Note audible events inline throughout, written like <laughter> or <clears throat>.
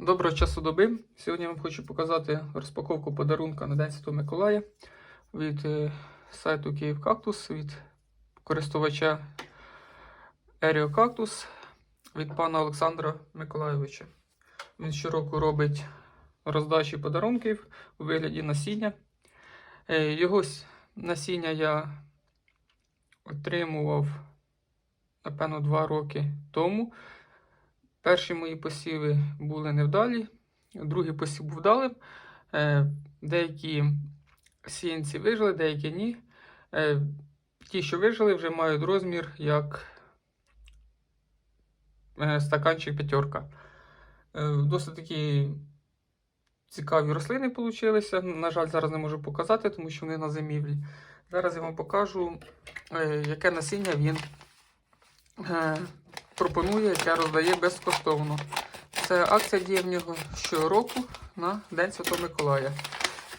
Доброго часу доби. Сьогодні я вам хочу показати розпаковку подарунка на День Святого Миколая від е, сайту Київ Кактус від користувача Еріо Кактус від пана Олександра Миколайовича. Він щороку робить роздачі подарунків у вигляді насіння. Е, Його насіння я отримував, напевно, два роки тому. Перші мої посіви були невдалі, другий посів був вдалим. Е, Деякі сіянці вижили, деякі ні. Е, Ті, що вижили, вже мають розмір як е, стаканчик п'ятерка. Досить такі цікаві рослини вийшли. На жаль, зараз не можу показати, тому що вони на зимівлі. Зараз я вам покажу, яке насіння він пропонує, яке роздає безкоштовно. Це акція діє в нього щороку на День Святого Миколая.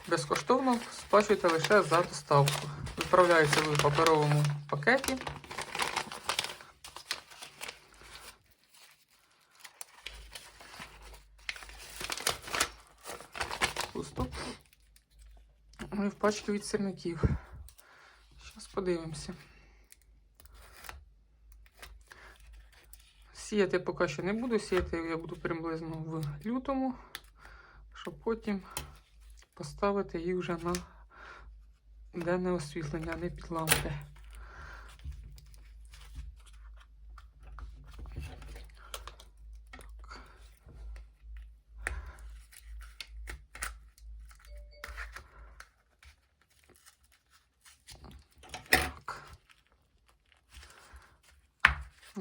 Безкоштовно сплачуєте лише за доставку. Відправляється в паперовому пакеті. Пусто. Ну і в пачки від сірників. Зараз подивимося. Сіяти поки що не буду, сіяти я буду приблизно в лютому, щоб потім поставити їх вже на денне освітлення, не під лампи.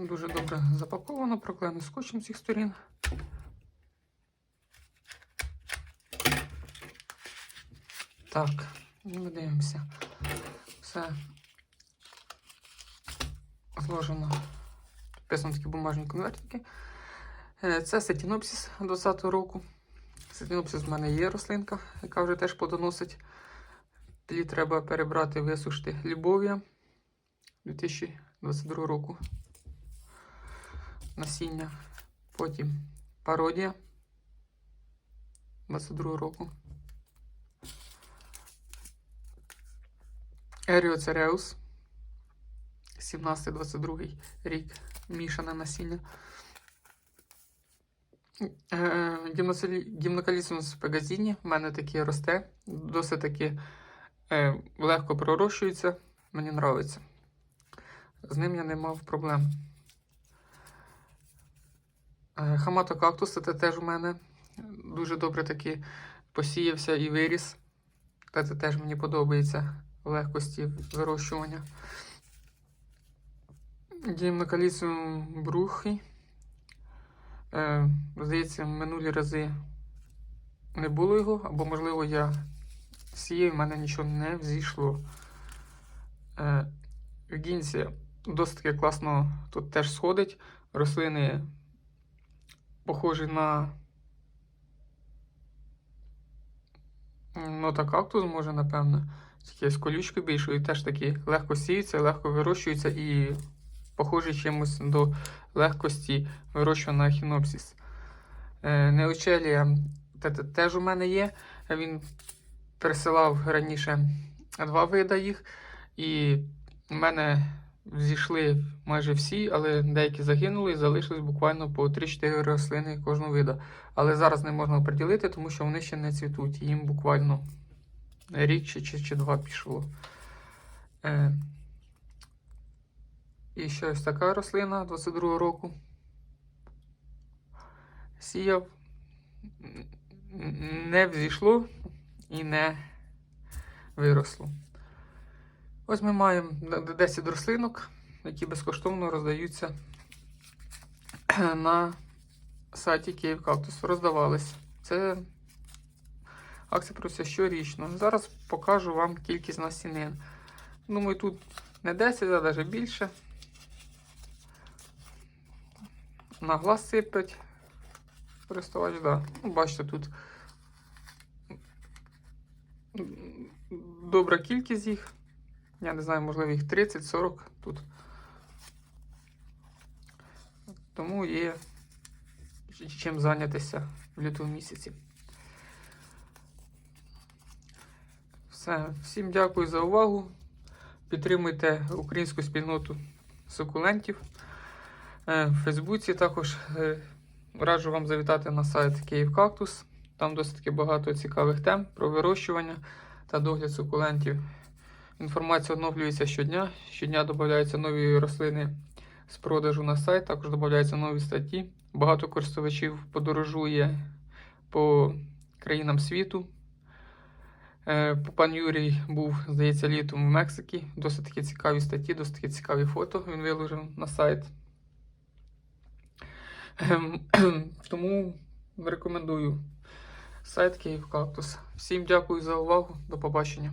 Дуже добре запаковано, проклеєно скотчем з всіх сторін. Так, ми дивимося. Все зложено. Підписано такі бумажні конвертики. Е, Це сетінопсис 20-го року. Сетінопсис в мене є рослинка, яка вже теж плодоносить. Тлі треба перебрати, висушити любов'я 2022 року насіння. Потім пародія 22 року. Еріоцереус 17-22 рік. Мішане насіння. Гімнокалісус пегазіні. В мене таке росте. Досить таки е, легко пророщується. Мені подобається. З ним я не мав проблем. Е, Хаматокактус це теж у мене дуже добре таки посіявся і виріс. Та Це теж мені подобається легкості вирощування. Дімнокалісум брухи. Е, здається, минулі рази не було його, або, можливо, я сіяв, в мене нічого не взійшло. Е, Вігінція досить класно тут теж сходить. Рослини похожі на нота кактус, може, напевно. Тільки з колючкою більшою, теж такі легко сіються, легко вирощуються і похожі чимось до легкості вирощування хінопсіс. Е, Неочелія те- те- теж у мене є. Він присилав раніше два вида їх, і в мене зійшли майже всі, але деякі загинули і залишились буквально по 3-4 рослини кожного вида. Але зараз не можна оприділити, тому що вони ще не цвітуть. Їм буквально рік чи, чи, чи два пішло. Е, і ще ось така рослина 22 року. Сіяв, не взійшло і не виросло. Ось ми маємо д- д- 10 рослинок, які безкоштовно роздаються на сайті Київ Кактус. Роздавались. Це акція проводиться щорічно. Зараз покажу вам кількість насінин. Думаю, тут не 10, а навіть більше. На глаз сипать. Користувач, да. Ну, бачите, тут добра кількість їх. Я не знаю, можливо, їх 30-40 тут. Тому є чим зайнятися в лютому місяці. Все, всім дякую за увагу. Підтримуйте українську спільноту сукулентів. Е, В Фейсбуці також е, раджу вам завітати на сайт Київ Кактус. Там досить багато цікавих тем про вирощування та догляд сукулентів. Інформація оновлюється щодня. Щодня додаються нові рослини з продажу на сайт, також додаються нові статті. Багато користувачів подорожує по країнам світу. Е, Пан Юрій був, здається, літом в Мексиці. Досить такі цікаві статті, досить такі цікаві фото він виложив на сайт. Ем, <clears throat> Тому рекомендую сайт Київ Кактус. Всім дякую за увагу. До побачення.